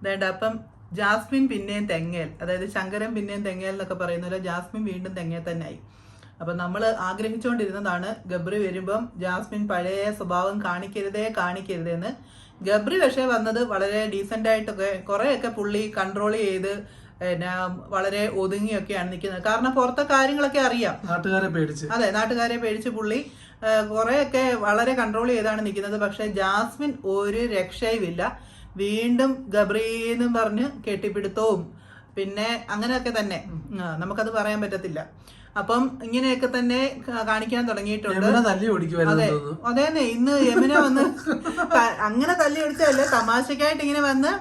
അതായത് അപ്പം ജാസ്മിൻ പിന്നെയും തെങ്ങേൽ അതായത് ശങ്കരൻ പിന്നെയും തെങ്ങേൽ എന്നൊക്കെ പറയുന്ന പോലെ ജാസ്മിൻ വീണ്ടും തെങ്ങേ തന്നെ ആയി അപ്പം നമ്മൾ ആഗ്രഹിച്ചുകൊണ്ടിരുന്നതാണ് ഗബ്രി വരുമ്പം ജാസ്മിൻ പഴയ സ്വഭാവം കാണിക്കരുതേ കാണിക്കരുതേന്ന് ഗബ്രി പക്ഷേ വന്നത് വളരെ ഡീസന്റ് ആയിട്ടൊക്കെ കുറേയൊക്കെ പുള്ളി കൺട്രോൾ ചെയ്ത് പിന്നെ വളരെ ഒതുങ്ങിയൊക്കെയാണ് നിൽക്കുന്നത്. കാരണം പുറത്തെ കാര്യങ്ങളൊക്കെ അറിയാം. നാട്ടുകാരെ പേടിച്ച്. അതെ നാട്ടുകാരെ പേടിച്ച് പുള്ളി കുറെയൊക്കെ വളരെ കൺട്രോൾ ചെയ്താണ് നിൽക്കുന്നത്. പക്ഷേ ജാസ്മിൻ ഒരു രക്ഷയുമില്ല. വീണ്ടും ഗബ്രീന്നും പറഞ്ഞ് കെട്ടിപ്പിടുത്തവും. പിന്നെ അങ്ങനെയൊക്കെ തന്നെ. നമുക്കത് പറയാൻ പറ്റത്തില്ല. അപ്പം ഇങ്ങനെയൊക്കെ തന്നെ കാണിക്കാൻ തുടങ്ങിയിട്ടുണ്ട്. അതെ. അതെ ഇന്ന് യമുന വന്ന് അങ്ങനെ തല്ലി അടിച്ചതല്ല തമാശക്കായിട്ട് ഇങ്ങനെ വന്ന്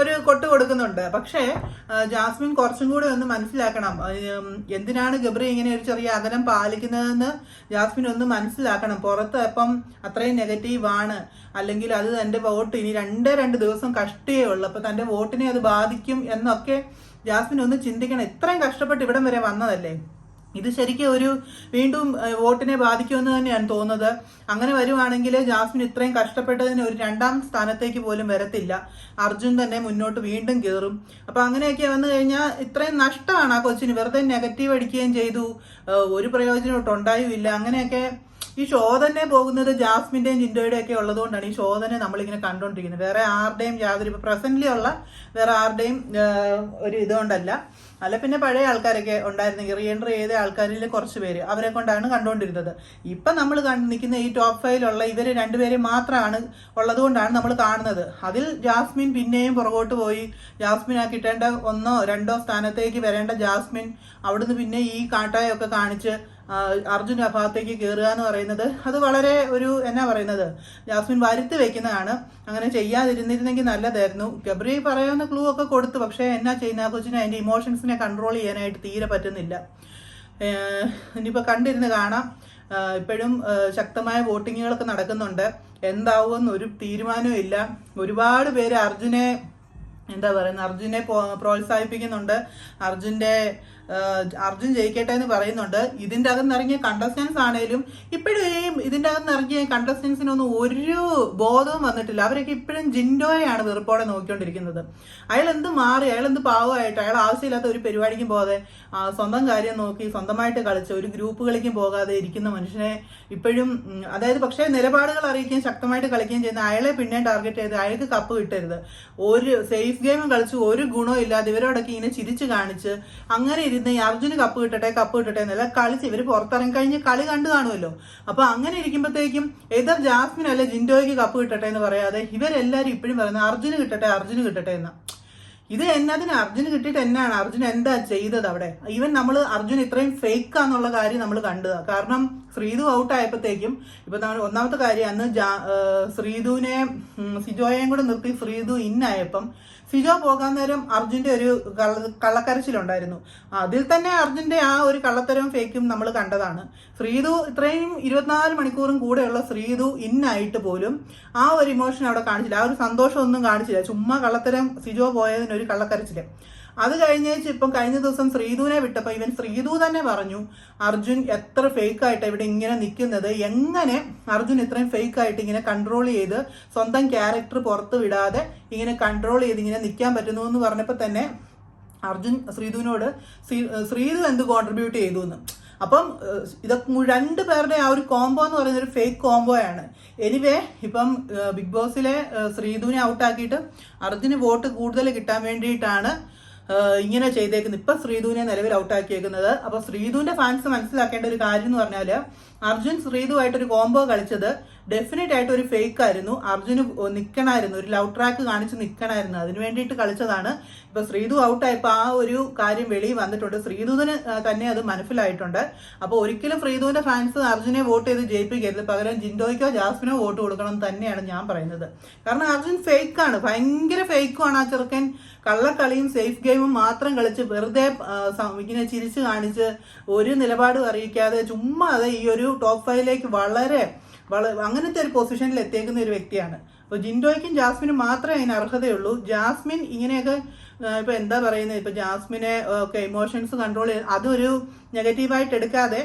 ഒരു കൊട്ട് കൊടുക്കുന്നുണ്ട്. പക്ഷേ ജാസ്മിൻ കുറച്ചും കൂടി ഒന്ന് മനസ്സിലാക്കണം. എന്തിനാണ് ഗബ്രി ഇങ്ങനെ ഒരു ചെറിയ അകലം പാലിക്കുന്നതെന്ന് ജാസ്മിൻ ഒന്ന് മനസ്സിലാക്കണം. പുറത്ത് അപ്പം അത്രയും നെഗറ്റീവ് ആണ്. അല്ലെങ്കിൽ അത് തന്റെ വോട്ട് ഇനി രണ്ടേ രണ്ട് ദിവസം കഷ്ടേ ഉള്ളൂ. അപ്പൊ തന്റെ വോട്ടിനെ അത് ബാധിക്കും എന്നൊക്കെ ജാസ്മിൻ ഒന്ന് ചിന്തിക്കണം. ഇത്രയും കഷ്ടപ്പെട്ട് ഇവിടം വരെ വന്നതല്ലേ? ഇത് ശരിക്കും ഒരു വീണ്ടും വോട്ടിനെ ബാധിക്കുമെന്ന് തന്നെയാണ് തോന്നുന്നത്. അങ്ങനെ വരുവാണെങ്കിൽ ജാസ്മിൻ ഇത്രയും കഷ്ടപ്പെട്ടതിന് ഒരു രണ്ടാം സ്ഥാനത്തേക്ക് പോലും വരത്തില്ല. അർജുൻ തന്നെ മുന്നോട്ട് വീണ്ടും കയറും അപ്പൊ അങ്ങനെയൊക്കെ വന്നു കഴിഞ്ഞാൽ ഇത്രയും നഷ്ടമാണ് ആ കൊച്ചിന്. വെറുതെ നെഗറ്റീവ് അടിക്കുകയും ചെയ്തു. ഒരു പ്രയോജനം ഉണ്ടായുമില്ല. അങ്ങനെയൊക്കെ ഈ ഷോ തന്നെ പോകുന്നത് ജാസ്മിന്റെയും ജിൻഡോയുടെ ഒക്കെ ഉള്ളതുകൊണ്ടാണ് ഈ ഷോ തന്നെ നമ്മളിങ്ങനെ കണ്ടുകൊണ്ടിരിക്കുന്നത് വേറെ ആരുടെയും യാതൊരു ഇപ്പൊ പ്രസന്റ്ലി ഉള്ള വേറെ ആരുടെയും ഒരു ഇതുകൊണ്ടല്ല. അല്ല പിന്നെ പഴയ ആൾക്കാരൊക്കെ ഉണ്ടായിരുന്നെങ്കിൽ റീ ചെയ്ത ആൾക്കാരിൽ കുറച്ച് പേര് അവരെ കൊണ്ടാണ് കണ്ടുകൊണ്ടിരുന്നത് ഇപ്പൊ നമ്മൾ നിൽക്കുന്ന ഈ ടോപ്പ് ഫൈവിലുള്ള ഇവർ രണ്ടുപേരെ മാത്രമാണ് ഉള്ളതുകൊണ്ടാണ് നമ്മൾ കാണുന്നത്. അതിൽ ജാസ്മിൻ പിന്നെയും പുറകോട്ട് പോയി. ജാസ്മിൻ ആ കിട്ടേണ്ട ഒന്നോ രണ്ടോ സ്ഥാനത്തേക്ക് വരേണ്ട ജാസ്മിൻ അവിടുന്ന് പിന്നെ ഈ കാട്ടായൊക്കെ കാണിച്ച് അർജുൻ ആ ഭാഗത്തേക്ക് കയറുക എന്ന് പറയുന്നത് അത് വളരെ ഒരു എന്നാ പറയുന്നത് ജാസ്മിൻ വരുത്തി വെക്കുന്നതാണ്. അങ്ങനെ ചെയ്യാതിരുന്നിരുന്നെങ്കിൽ നല്ലതായിരുന്നു. ഗബ്രി പറയുന്ന ക്ലൂ ഒക്കെ കൊടുത്തു. പക്ഷേ എന്നാ ചെയ്യുന്ന? കൊച്ചിനെ അതിന്റെ ഇമോഷൻസിനെ കൺട്രോൾ ചെയ്യാനായിട്ട് തീരെ പറ്റുന്നില്ല. ഇനിയിപ്പോൾ കണ്ടിരുന്ന് കാണാം. ഇപ്പോഴും ശക്തമായ വോട്ടിങ്ങുകളൊക്കെ നടക്കുന്നുണ്ട്. എന്താവും ഒരു തീരുമാനവും ഇല്ല. ഒരുപാട് പേര് അർജുനെ എന്താ പറയുന്നത് അർജുനെ പ്രോത്സാഹിപ്പിക്കുന്നുണ്ട്. അർജുന്റെ ആഹ് അർജുൻ ജയിക്കട്ടെ എന്ന് പറയുന്നുണ്ട്. ഇതിന്റെ അകത്ത് ഇറങ്ങിയ കണ്ടസ്റ്റൻസ് ആണേലും ഇപ്പോഴും ഈ ഇതിന്റെ അകത്ത് ഇറങ്ങിയ കണ്ടസ്റ്റൻസിനൊന്നും ഒരു ബോധവും വന്നിട്ടില്ല. അവരൊക്കെ ഇപ്പോഴും ജിൻഡോയാണ് വെറുപ്പോടെ നോക്കിക്കൊണ്ടിരിക്കുന്നത്. അയാൾ എന്ത് മാറി അയാൾ എന്ത് പാവമായിട്ട് അയാൾ ആവശ്യമില്ലാത്ത ഒരു പരിപാടിക്കും പോകാതെ സ്വന്തം കാര്യം നോക്കി സ്വന്തമായിട്ട് കളിച്ച് ഒരു ഗ്രൂപ്പ് ഗ്രൂപ്പുകളിലേക്കും പോകാതെ ഇരിക്കുന്ന മനുഷ്യനെ ഇപ്പോഴും അതായത് പക്ഷേ നിലപാടുകൾ അറിയിക്കുകയും ശക്തമായിട്ട് കളിക്കുകയും ചെയ്യുന്ന അയാളെ പിന്നെ ടാർഗറ്റ് ചെയ്ത് അയാൾക്ക് കപ്പ് കിട്ടരുത്. ഒരു സേഫ് ഗെയിം കളിച്ച് ഒരു ഗുണവും ഇല്ലാതെ ഇവരോടൊക്കെ ഇങ്ങനെ ചിരിച്ചു കാണിച്ച് അങ്ങനെ ഇരുന്ന് അർജുന് കപ്പ് കിട്ടട്ടെ കപ്പ് കിട്ടട്ടെ എന്നല്ല കളിച്ച് ഇവർ പുറത്തിറങ്ങി കഴിഞ്ഞ് കളി കണ്ടു കാണുമല്ലോ. അപ്പൊ അങ്ങനെ ഇരിക്കുമ്പോഴത്തേക്കും എതിർ ജാസ്മിൻ അല്ലെ ജിൻഡോയ്ക്ക് കപ്പ് കിട്ടട്ടെ എന്ന് പറയാതെ ഇവരെല്ലാരും ഇപ്പോഴും പറയുന്നത് അർജുന് കിട്ടട്ടെ അർജുന് കിട്ടട്ടെ എന്ന. ഇത് എന്നതിന് അർജുന് കിട്ടിയിട്ട് എന്നാണ്? അർജുൻ എന്താ ചെയ്തത് അവിടെ? ഈവൻ നമ്മൾ അർജുൻ ഇത്രയും ഫേക്ക് ആന്നുള്ള കാര്യം നമ്മൾ കണ്ടത്. കാരണം ശ്രീതു ഔട്ട് ആയപ്പോഴത്തേക്കും ഇപ്പൊ നമ്മൾ ഒന്നാമത്തെ കാര്യം അന്ന് ശ്രീതുവിനെ സിജോയെയും കൂടെ നിർത്തി ശ്രീതു ഇന്നായപ്പം സിജോ പോകാൻ നേരം അർജുന്റെ ഒരു കള്ള കള്ളക്കരച്ചിലുണ്ടായിരുന്നു. അതിൽ തന്നെ അർജുന്റെ ആ ഒരു കള്ളത്തരവും ഫേക്കും നമ്മൾ കണ്ടതാണ്. ശ്രീതു ഇത്രയും ഇരുപത്തിനാല് മണിക്കൂറും കൂടെയുള്ള ശ്രീതു ഇന്നായിട്ട് പോലും ആ ഒരു ഇമോഷൻ അവിടെ കാണിച്ചില്ല. ആ ഒരു സന്തോഷമൊന്നും കാണിച്ചില്ല. ചുമ്മാ കള്ളത്തരം ഫിജോ പോയതിനൊരു ഒരു കള്ളക്കരച്ചിൽ. അത് കഴിഞ്ഞേച്ച് ഇപ്പം കഴിഞ്ഞ ദിവസം ശ്രീധുവിനെ വിട്ടപ്പോൾ ഇവൻ ശ്രീധു തന്നെ പറഞ്ഞു അർജുൻ എത്ര ഫേക്ക് ആയിട്ട് ഇവിടെ ഇങ്ങനെ നിൽക്കുന്നത് എങ്ങനെ അർജുൻ ഇത്രയും ഫേക്ക് ആയിട്ട് ഇങ്ങനെ കൺട്രോൾ ചെയ്ത് സ്വന്തം ക്യാരക്ടർ പുറത്ത് വിടാതെ ഇങ്ങനെ കൺട്രോൾ ചെയ്ത് ഇങ്ങനെ നിൽക്കാൻ പറ്റുന്നു? എന്ന് പറഞ്ഞപ്പോൾ തന്നെ അർജുൻ ശ്രീധുവിനോട് ശ്രീ- ശ്രീധു എന്ത് കോൺട്രിബ്യൂട്ട് ചെയ്തു എന്ന് അപ്പം ഇതൊക്കെ രണ്ട് പേരുടെ ആ ഒരു കോംബോ എന്ന് പറയുന്ന ഒരു ഫേക്ക് കോംബോ ആണ്. എനിവേ ഇപ്പം ബിഗ് ബോസിലെ ശ്രീധുവിനെ ഔട്ടാക്കിയിട്ട് അർജുന് വോട്ട് കൂടുതൽ കിട്ടാൻ വേണ്ടിയിട്ടാണ് ഇങ്ങനെ ചെയ്തേക്കുന്നത് ഇപ്പൊ ശ്രീധുവിനെ നിലവിൽ ഔട്ടാക്കിയേക്കുന്നത്. അപ്പൊ ശ്രീധുവിന്റെ ഫാൻസ് മനസ്സിലാക്കേണ്ട ഒരു കാര്യം എന്ന് പറഞ്ഞാൽ അർജുൻ ശ്രീധുവായിട്ടൊരു കോംബോ കളിച്ചത് ഡെഫിനറ്റ് ആയിട്ട് ഒരു ഫേക്ക് ആയിരുന്നു. അർജുന് നിൽക്കണമായിരുന്നു ഒരു ലവ് ട്രാക്ക് കാണിച്ച് നിൽക്കണമായിരുന്നു അതിന് വേണ്ടിയിട്ട് കളിച്ചതാണ്. ഇപ്പൊ ശ്രീധു ഔട്ടായപ്പോൾ ആ ഒരു കാര്യം വെളിയിൽ വന്നിട്ടുണ്ട്. ശ്രീധുവിന് തന്നെ അത് മനസ്സിലായിട്ടുണ്ട്. അപ്പോൾ ഒരിക്കലും ശ്രീധുവിന്റെ ഫാൻസ് അർജുനെ വോട്ട് ചെയ്ത് ജയിപ്പിക്കരുത്. പകരം ജിൻഡോയ്ക്കോ ജാസ്മിനോ വോട്ട് കൊടുക്കണം തന്നെയാണ് ഞാൻ പറയുന്നത്. കാരണം അർജുൻ ഫേക്ക് ആണ്. ഭയങ്കര ഫേക്കുമാണ് ആ ചെറുക്കൻ കള്ളക്കളിയും സേഫ് ഗെയിമും മാത്രം കളിച്ച് വെറുതെ ഇങ്ങനെ ചിരിച്ചു കാണിച്ച് ഒരു നിലപാടും അറിയിക്കാതെ ചുമ്മാതെ ഈ ഒരു ടോപ്പ് ഫൈവിലേക്ക് വളരെ വള അങ്ങനത്തെ ഒരു പൊസിഷനിൽ എത്തിയേക്കുന്ന ഒരു വ്യക്തിയാണ്. അപ്പോൾ ജിൻഡോയ്ക്കും ജാസ്മിനും മാത്രമേ അതിന് അർഹതയുള്ളൂ. ജാസ്മിൻ ഇങ്ങനെയൊക്കെ ഇപ്പോൾ ഇപ്പൊ എന്താ പറയുന്നത് ഇപ്പൊ ജാസ്മിനെ ഒക്കെ ഇമോഷൻസ് കൺട്രോൾ ചെയ്ത് അതൊരു നെഗറ്റീവായിട്ട് എടുക്കാതെ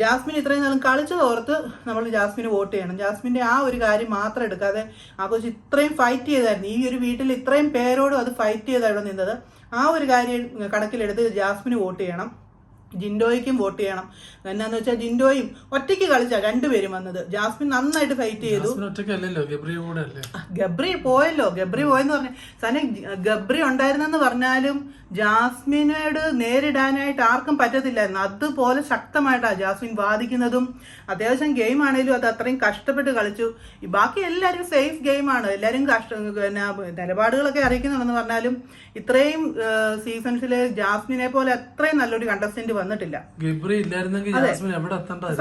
ജാസ്മിൻ ഇത്രയും നാളും കളിച്ചത് ഓർത്ത് നമ്മൾ ജാസ്മിന് വോട്ട് ചെയ്യണം. ജാസ്മിന്റെ ആ ഒരു കാര്യം മാത്രം എടുക്കാതെ ആ കൊച്ചു ഇത്രയും ഫൈറ്റ് ചെയ്തായിരുന്നു. ഈ ഒരു വീട്ടിൽ ഇത്രയും പേരോടും അത് ഫൈറ്റ് ചെയ്തായിരുന്നു നിന്നത്. ആ ഒരു കാര്യം കണക്കിലെടുത്ത് ജാസ്മിന് വോട്ട് ചെയ്യണം. ജിൻഡോയ്ക്കും വോട്ട് ചെയ്യണം. എന്നാന്ന് വെച്ചാൽ ജിൻഡോയും ഒറ്റയ്ക്ക് കളിച്ചാ രണ്ടുപേരും വന്നത്. ജാസ്മിൻ നന്നായിട്ട് ഫൈറ്റ് ചെയ്തു. ഗബ്രി പോയല്ലോ ഗബ്രി പോയെന്ന് പറഞ്ഞ. സനെ ഗബ്രി ഉണ്ടായിരുന്നെന്ന് പറഞ്ഞാലും ജാസ്മിനോട് നേരിടാനായിട്ട് ആർക്കും പറ്റത്തില്ലായിരുന്നു അതുപോലെ ശക്തമായിട്ടാണ് ജാസ്മിൻ വാദിക്കുന്നതും. അത്യാവശ്യം ഗെയിം ആണെങ്കിലും അത് അത്രയും കഷ്ടപ്പെട്ട് കളിച്ചു. ബാക്കി എല്ലാവരും സേഫ് ഗെയിം ആണ്. എല്ലാവരും കഷ്ട പിന്നെ നിലപാടുകളൊക്കെ അറിയിക്കുന്നുണ്ടെന്ന് പറഞ്ഞാലും ഇത്രയും സീസൺസിൽ ജാസ്മിനെ പോലെ അത്രയും നല്ലൊരു കണ്ടസ്റ്റന്റ് വന്നിട്ടില്ല. ഗബ്രി ഇല്ലായിരുന്നെങ്കിൽ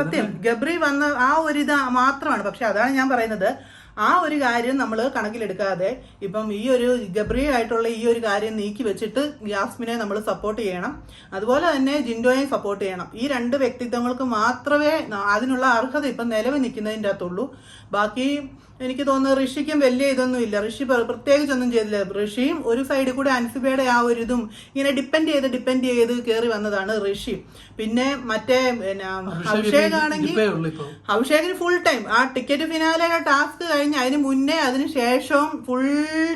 സത്യം. ഗബ്രി വന്ന ആ ഒരു ഇത് മാത്രമാണ്. പക്ഷെ അതാണ് ഞാൻ പറയുന്നത്. ആ ഒരു കാര്യം നമ്മൾ കണക്കിലെടുക്കാതെ ഇപ്പം ഈ ഒരു ഗബ്രിയായിട്ടുള്ള ഈ ഒരു കാര്യം നീക്കി വെച്ചിട്ട് യാസ്മിനെ നമ്മൾ സപ്പോർട്ട് ചെയ്യണം. അതുപോലെ തന്നെ ജിൻഡോയെ സപ്പോർട്ട് ചെയ്യണം. ഈ രണ്ട് വ്യക്തിത്വങ്ങൾക്ക് മാത്രമേ അതിനുള്ള അർഹത ഇപ്പം നിലവിൽ നിൽക്കുന്നതിന്റെ അകത്തുള്ളൂ. ബാക്കി എനിക്ക് തോന്നുന്നത് ഋഷിക്കും വലിയ ഇതൊന്നും ഇല്ല. ഋഷി പ്ര- പ്രത്യേകിച്ചൊന്നും ചെയ്തില്ല. ഋഷിയും ഒരു സൈഡിൽ കൂടെ അൻസിബയുടെ ആ ഒരു ഇതും ഇങ്ങനെ ഡിപ്പെൻഡ് ചെയ്ത് ഡിപ്പെൻഡ് ചെയ്ത് കയറി വന്നതാണ് ഋഷി. പിന്നെ മറ്റേ പിന്നെ അഭിഷേക് ആണെങ്കിൽ അഭിഷേകിന് ഫുൾ ടൈം ആ ടിക്കറ്റ് ഫിനാലയുടെ ടാസ്ക് കഴിഞ്ഞ് അതിന് മുന്നേ അതിന് ശേഷവും ഫുൾ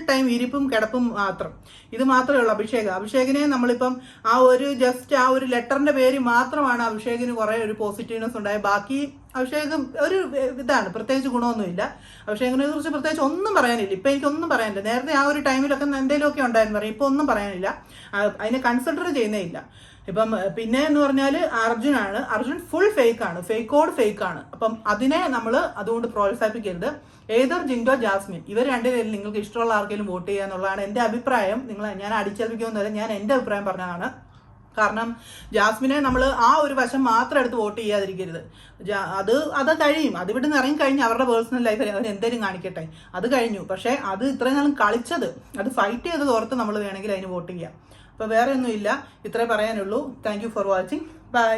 ടൈം ഇരിപ്പും കിടപ്പും മാത്രം. ഇത് മാത്രമേ ഉള്ളൂ അഭിഷേക്. അഭിഷേകിനെ നമ്മളിപ്പം ആ ഒരു ജസ്റ്റ് ആ ഒരു ലെറ്ററിന്റെ പേര് മാത്രമാണ് അഭിഷേകിന് കുറെ ഒരു പോസിറ്റീവ്നെസ് ഉണ്ടായത്. ബാക്കി അഭിഷേക് ഒരു ഇതാണ് പ്രത്യേകിച്ച് ഗുണമൊന്നുമില്ല. അഭിഷേകിനെ കുറിച്ച് പ്രത്യേകിച്ച് ഒന്നും പറയാനില്ല. ഇപ്പൊ എനിക്കൊന്നും പറയാനില്ല. നേരത്തെ ആ ഒരു ടൈമിലൊക്കെ എന്തെങ്കിലുമൊക്കെ ഉണ്ടായിരുന്നു. പറയും ഇപ്പൊ ഒന്നും പറയാനില്ല. അതിനെ കൺസിഡർ ചെയ്യുന്നേ ഇല്ല. ഇപ്പം പിന്നെ എന്ന് പറഞ്ഞാൽ അർജുനാണ്. അർജുൻ ഫുൾ ഫേക്ക് ആണ്. ഫേക്കോട് ഫേക്ക് ആണ്. അപ്പം അതിനെ നമ്മൾ അതുകൊണ്ട് പ്രോത്സാഹിപ്പിക്കരുത്. ഏതർ ജിൻഡോ ജാസ്മിൻ ഇവർ രണ്ടുപേരിൽ നിങ്ങൾക്ക് ഇഷ്ടമുള്ള ആർക്കെങ്കിലും വോട്ട് ചെയ്യുക എന്നുള്ളതാണ് എന്റെ അഭിപ്രായം. നിങ്ങൾ ഞാൻ അടിച്ചേൽപ്പിക്കുമെന്നല്ല ഞാൻ എന്റെ അഭിപ്രായം പറഞ്ഞതാണ്. കാരണം ജാസ്മിനെ നമ്മൾ ആ ഒരു വശം മാത്രം എടുത്ത് വോട്ട് ചെയ്യാതിരിക്കരുത്. അത് അത് കഴിയും. അത് ഇവിടെ നിന്ന് ഇറങ്ങിക്കഴിഞ്ഞ് അവരുടെ പേഴ്സണൽ ലൈഫിൽ അവർ എന്തെങ്കിലും കാണിക്കട്ടെ. അത് കഴിഞ്ഞു. പക്ഷേ അത് ഇത്രയും നാളും കളിച്ചത് അത് ഫൈറ്റ് ചെയ്തത് ഓർത്ത് നമ്മൾ വേണമെങ്കിൽ അതിന് വോട്ട് ചെയ്യാം. അപ്പോൾ വേറെ ഒന്നുമില്ല ഇത്രേ പറയാനുള്ളൂ. Thank for watching bye